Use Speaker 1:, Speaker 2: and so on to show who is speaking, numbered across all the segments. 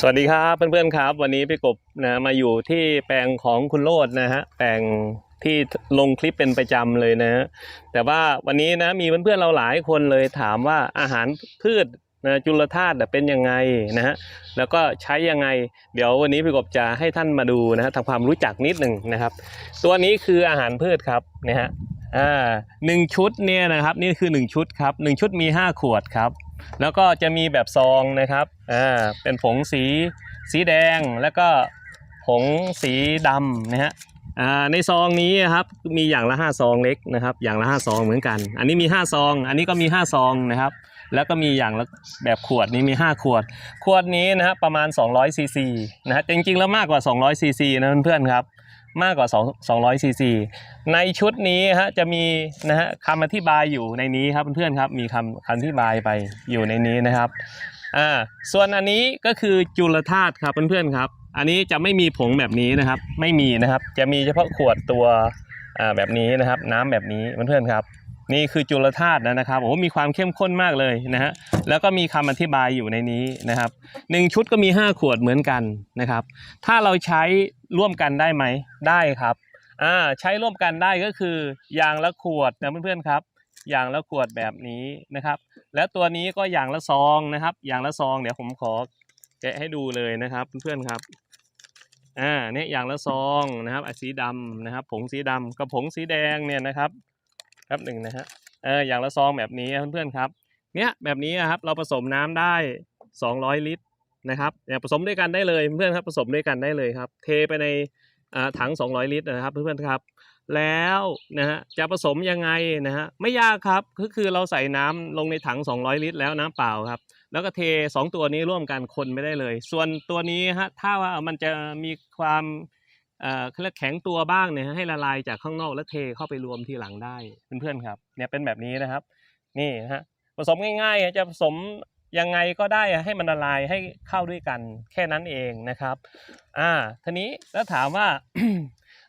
Speaker 1: สวัสดีครับเพื่อนๆครับ วันนี้พี่กบนะมาอยู่ที่แปลงของคุณโรดนะฮะแปลงที่ลงคลิปเป็นประจำเลยนะฮะแต่ว่าวันนี้นะมีเพื่อนๆเราหลายคนเลยถามว่าอาหารพืชนะจุลธาตุเป็นยังไงนะฮะแล้วก็ใช้ยังไง เดี๋ยววันนี้พี่กบจะให้ท่านมาดูนะฮะทำความรู้จักนิดหนึ่งนะครับ ตัวนี้คืออาหารพืชครับนะฮะอ่าหนึ่งชุดเนี่ยนะครับนี่คือหนึ่งชุดครับหนึ่งชุดมีห้าขวดครับ แล้วก็จะมีแบบซองนะครับอ่าเป็นผงสีสีแดงแล้วก็ผงสีดำนะฮะอ่าในซองนี้ครับมีอย่างละ 5 ซองเล็กนะครับ อย่างละ 5 ซองเหมือนกัน อันนี้มี 5 ซอง อันนี้ก็มี 5 ซองนะครับ แล้วก็มีอย่างละแบบขวดนี้มี 5 ขวด ขวดนี้นะฮะประมาณ 200ซีซีนะฮะจริงๆแล้วมากกว่า 200ซีซีนะเพื่อนๆครับ มากกว่า2 200ซีซีในชุดนี้ฮะจะมีนะฮะคำอธิบายอยู่ในนี้ครับเพื่อนๆครับมีคำคำอธิบายไปอยู่ในนี้นะครับอ่าส่วนอันนี้ก็คือจุลธาตุครับเพื่อนๆครับ อันนี้จะไม่มีผงแบบนี้นะครับ ไม่มีนะครับ จะมีเฉพาะขวดตัวอ่าแบบนี้นะครับ น้ำแบบนี้เพื่อนๆครับ นี่คือจุลธาตุนะครับโอ้โหมีความเข้มข้นมากเลยนะฮะแล้วก็มีคำอธิบายอยู่ในนี้นะครับหนึ่งชุดก็มี 5 ขวดเหมือนกันนะครับ ถ้าเราใช้ร่วมกันได้ไหมได้ครับอ่าใช้ร่วมกันได้ก็คือ อย่างละขวดนะเพื่อนๆครับ อย่างละขวดแบบนี้นะครับ แล้วตัวนี้ก็อย่างละซองนะครับ อย่างละซองเดี๋ยวผมขอแกะให้ดูเลยนะครับเพื่อนๆครับอ่าเนี่ยอย่างละซองนะครับสีดำนะครับ ผงสีดำกับผงสีแดงเนี่ยนะครับ ครับหนึ่งนะฮะเอออย่างละซองแบบนี้เพื่อนๆครับ เนี่ยแบบนี้ครับเราผสมน้ำได้ 200 ลิตรนะครับเนี่ยผสมด้วยกันได้เลยเพื่อนครับผสมด้วยกันได้เลยครับ เทไปในอ่าถัง 200 ลิตรนะครับเพื่อนๆครับ แล้วนะฮะจะผสมยังไงนะฮะไม่ยากครับก็คือเราใส่น้ำลงในถัง 200 ลิตร แล้วน้ำเปล่าครับ แล้วก็เท 2 ตัวนี้ร่วมกันคนไม่ได้เลย ส่วนตัวนี้ฮะถ้าว่ามันจะมีความ เอ่อเขาเรียกแข็งตัวบ้างเนี่ยให้ละลายจากข้างนอกแล้วเทเข้าไปรวมทีหลังได้เพื่อนๆครับ เนี่ยเป็นแบบนี้นะครับ นี่นะฮะผสมง่ายๆจะผสมยังไงก็ได้ให้มันละลายให้เข้าด้วยกันแค่นั้นเองนะครับอ่าทีนี้แล้วถามว่า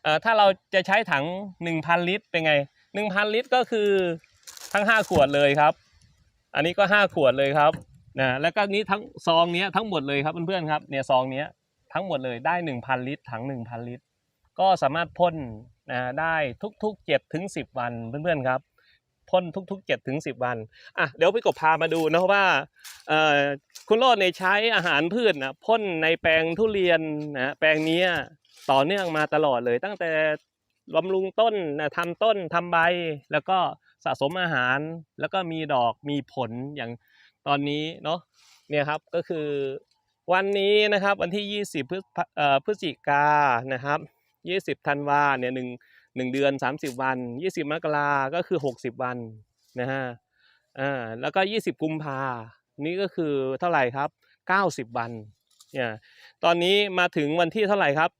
Speaker 1: เอ่อถ้าเราจะใช้ถัง 1,000 ลิตร เป็นไง 1,000 ลิตรก็คือทั้ง 5 ขวดเลยครับ อันนี้ก็ 5 ขวดเลยครับนะแล้วก็นี้ทั้งซองเนี้ยทั้งหมดเลยครับเพื่อนๆครับเนี่ยซองเนี้ย ทั้งหมดเลยได้ 1,000 ลิตร ถัง 1,000 ลิตร ก็สามารถพ่นนะได้ทุกๆ7ถึง10 วันเพื่อนๆครับพ่นทุกๆ7ถึง10 วันอะเดี๋ยวพี่กบพามาดูนะว่าเอ่อคุณโรดเนี่ยใช้อาหารพืชนะพ่นในแปลงทุเรียนนะแปลงนี้ต่อเนื่องมาตลอดเลย ตั้งแต่บำรุงต้นนะทำต้นทำใบ แล้วก็สะสมอาหารแล้วก็มีดอกมีผลอย่างตอนนี้เนาะเนี่ยครับก็คือ วันนี้นะครับวันที่ 20 พฤพฤศจิกานะครับ 20ธันวาเนี่ยหนึ่งหนึ่งเดือน 30 วัน 20 มกราก็คือ 60 วันนะฮะอ่าแล้วก็ 20 กุมภานี่ก็คือเท่าไหร่ครับ 90 วันเนี่ยตอนนี้มาถึงวันที่เท่าไหร่ครับ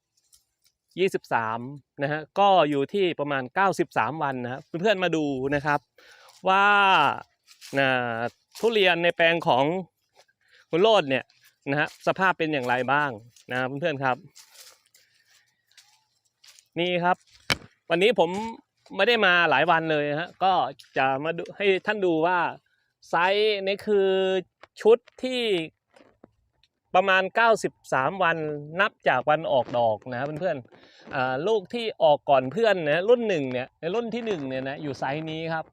Speaker 1: 23นะฮะก็อยู่ที่ประมาณ 93 วันนะครับเพื่อนๆมาดูนะครับว่านะทุเรียนในแปลงของคุณโรดเนี่ย นะฮะสภาพเป็นอย่างไรบ้างนะเพื่อนๆครับ นี่ครับ วันนี้ผมไม่ได้มาหลายวันเลยฮะก็จะมาดูให้ท่านดูว่าไซส์นี่คือชุดที่ประมาณ 93 วันนับจากวันออกดอกนะครับเพื่อนๆอ่าลูกที่ออกก่อนเพื่อนนะรุ่นหนึ่งเนี่ยในรุ่นที่หนึ่งเนี่ยนะอยู่ไซส์นี้ครับ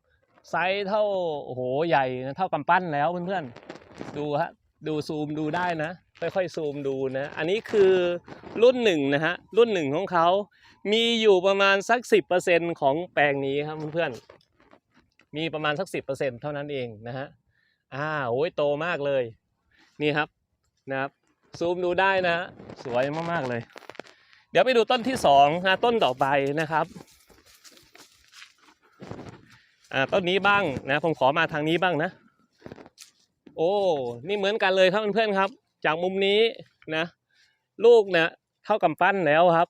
Speaker 1: ไซส์เท่าโอ้โหใหญ่นะเท่ากำปั้นแล้วเพื่อนๆดูฮะ ดูซูมดูได้นะ ค่อยๆซูมดูนะ อันนี้คือรุ่นหนึ่งนะฮะ รุ่นหนึ่งของเขา มีอยู่ประมาณสักสิบเปอร์เซ็นของแปลงนี้ครับเพื่อนๆ มีประมาณสักสิบเปอร์เซ็นเท่านั้นเองนะฮะ อ่าโอ้ยโตมากเลย นี่ครับนะครับ ซูมดูได้นะฮะสวยมากๆเลย เดี๋ยวไปดูต้นที่สองนะต้นต่อไปนะครับอ่าต้นนี้บ้างนะ ผมขอมาทางนี้บ้างนะ โอ้ นี่เหมือนกันเลยครับเพื่อนๆครับ จากมุมนี้นะ ลูกเนี่ยเท่ากับปั้นแล้วครับ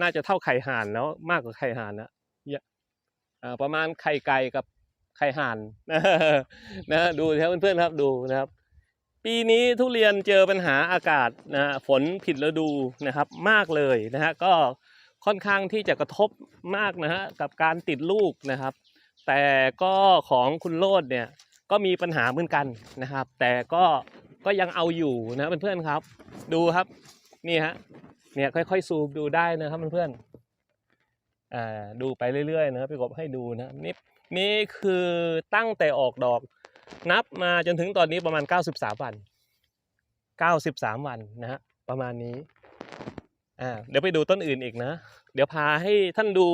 Speaker 1: น่าจะเท่าไข่ห่านแล้ว มากกว่าไข่ห่านนะอะประมาณไข่ไก่กับไข่ห่านนะดูครับเพื่อนๆครับดูนะครับ ปีนี้ทุเรียนเจอปัญหาอากาศนะฝนผิดฤดูนะครับ มากเลยนะฮะก็ค่อนข้างที่จะกระทบมากนะฮะกับการติดลูกนะครับ แต่ก็ของคุณโลดเนี่ย ก็มีปัญหาเหมือนกันนะครับ แต่ก็ก็ยังเอาอยู่นะเพื่อนๆครับ ดูครับนี่ฮะเนี่ยค่อยๆซูมดูได้นะครับเพื่อนๆอ่าดูไปเรื่อยๆนะครับพี่กบให้ดูนะนี่นี่คือตั้งแต่ออกดอกนับมาจนถึงตอนนี้ประมาณ 93 วัน 93 วันนะฮะประมาณนี้อ่าเดี๋ยวไปดูต้นอื่นอีกนะ เดี๋ยวพาให้ท่านดู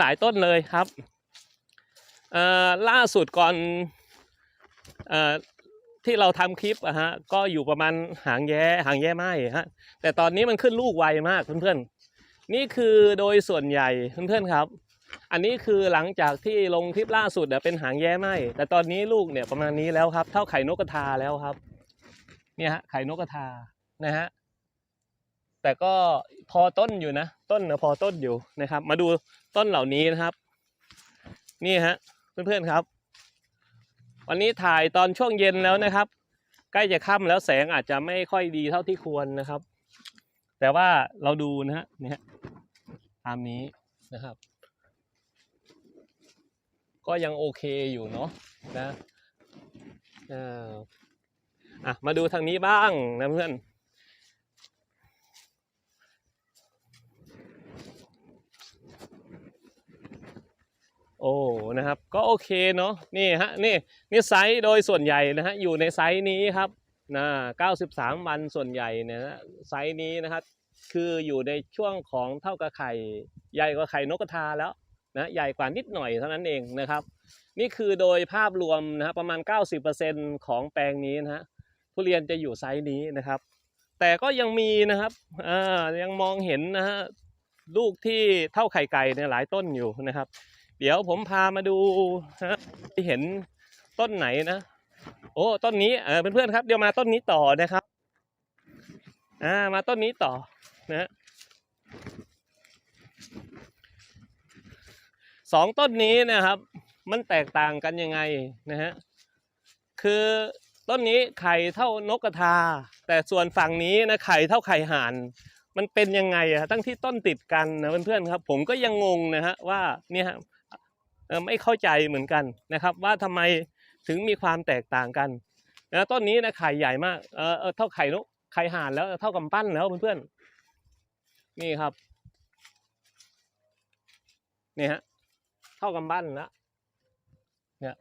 Speaker 1: หลาย ๆ ต้นเลยครับอ่อล่าสุดก่อน ที่เราทำคลิปอะฮะก็อยู่ประมาณหางแย้หางแย้ไหมฮะแต่ตอนนี้มันขึ้นลูกไวมากเพื่อนๆ นี่คือโดยส่วนใหญ่เพื่อนๆครับ อันนี้คือหลังจากที่ลงคลิปล่าสุดเนี่ยเป็นหางแย้ไหมแต่ตอนนี้ลูกเนี่ยประมาณนี้แล้วครับ เท่าไข่นกกระทาแล้วครับเนี่ยฮะไข่นกกระทานะฮะแต่ก็พอต้นอยู่นะ ต้นนะพอต้นอยู่นะครับ มาดูต้นเหล่านี้นะครับ นี่ฮะเพื่อนๆครับ วันนี้ถ่ายตอนช่วงเย็นแล้วนะครับ ใกล้จะค่ำแล้วแสงอาจจะไม่ค่อยดีเท่าที่ควรนะครับ แต่ว่าเราดูนะฮะเนี่ยตามนี้นะครับ ก็ยังโอเคอยู่เนาะนะอ่าอะมาดูทางนี้บ้างนะเพื่อน โอ้นะครับ ก็โอเคเนาะนี่ฮะนี่นี่ไซส์โดยส่วนใหญ่นะฮะอยู่ในไซส์นี้ครับนะ93 วันส่วนใหญ่เนี่ยนะไซส์นี้นะครับ คืออยู่ในช่วงของเท่ากับไข่ ใหญ่กว่าไข่นกกระทาแล้วนะใหญ่กว่านิดหน่อยเท่านั้นเองนะครับ นี่คือโดยภาพรวมนะฮะประมาณ 90%ของแปลงนี้นะฮะทุเรียนจะอยู่ไซส์นี้นะครับ แต่ก็ยังมีนะครับอ่ายังมองเห็นนะฮะลูกที่เท่าไข่ไก่เนี่ยหลายต้นอยู่นะครับ เดี๋ยวผมพามาดูฮะเห็นต้นไหนนะโอ้ต้นนี้เออเพื่อนๆครับ เดี๋ยวมาต้นนี้ต่อนะครับอ่ามาต้นนี้ต่อนะฮะสองต้นนี้นะครับ มันแตกต่างกันยังไงนะฮะคือต้นนี้ไข่เท่านกกระทา แต่ส่วนฝั่งนี้นะไข่เท่าไข่ห่าน มันเป็นยังไงอะตั้งที่ต้นติดกันนะเพื่อนๆครับ ผมก็ยังงงนะฮะว่าเนี่ย ไม่เข้าใจเหมือนกันนะครับ ว่าทำไมถึงมีความแตกต่างกันนะต้นนี้นะไข่ใหญ่มากเออเออเท่าไข่นกไข่ห่านแล้วเท่ากำปั้นแล้วเพื่อนๆนี่ครับนี่ฮะเท่ากำปั้นแล้วเนี่ย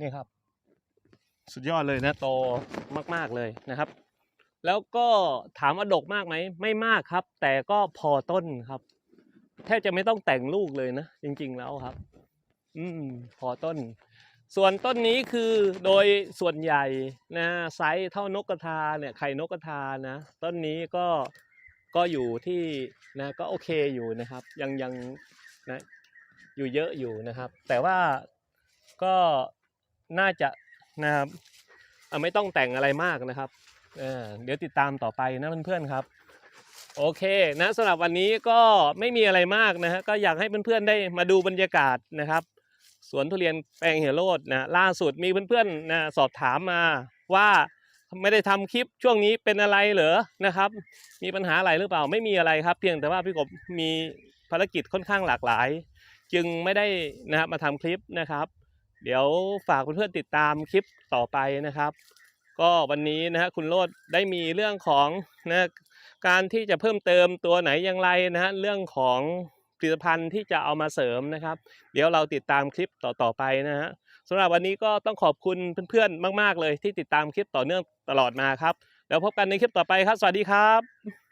Speaker 1: นี่ครับ สุดยอดเลยนะโตมาก ๆเลยนะครับ แล้วก็ถามว่าดกมากไหมไม่มากครับ แต่ก็พอต้นครับ แทบจะไม่ต้องแต่งลูกเลยนะ จริง ๆแล้วครับ อืมพอต้น ส่วนต้นนี้คือโดยส่วนใหญ่นะไซส์เท่านกกระทาเนี่ยไข่นกกระทานะ ต้นนี้ก็ก็อยู่ที่นะก็โอเคอยู่นะครับ ยังยังนะอยู่เยอะอยู่นะครับ แต่ว่าก็น่าจะนะครับไม่ต้องแต่งอะไรมากนะครับเเดี๋ยวติดตามต่อไปนะเพื่อนๆครับ โอเคนะสำหรับวันนี้ก็ไม่มีอะไรมากนะฮะก็อยากให้เพื่อนๆได้มาดูบรรยากาศนะครับสวนทุเรียนแปลงเหียโรดนะล่าสุดมีเพื่อนๆนะสอบถามมาว่าไม่ได้ทำคลิปช่วงนี้เป็นอะไรเหรอนะครับ มีปัญหาอะไรหรือเปล่าไม่มีอะไรครับ เพียงแต่ว่าพี่กบมีภารกิจค่อนข้างหลากหลาย จึงไม่ได้นะครับมาทำคลิปนะครับ เดี๋ยวฝากเพื่อนๆติดตามคลิปต่อไปนะครับ ก็วันนี้นะฮะคุณโรดได้มีเรื่องของนะ การที่จะเพิ่มเติมตัวไหนอย่างไรนะฮะเรื่องของผลิตภัณฑ์ที่จะเอามาเสริมนะครับ เดี๋ยวเราติดตามคลิปต่อๆไปนะฮะสำหรับวันนี้ก็ต้องขอบคุณเพื่อนๆมาก ๆ เลยที่ติดตามคลิปต่อเนื่องตลอดมาครับ แล้วพบกันในคลิปต่อไปครับ สวัสดีครับ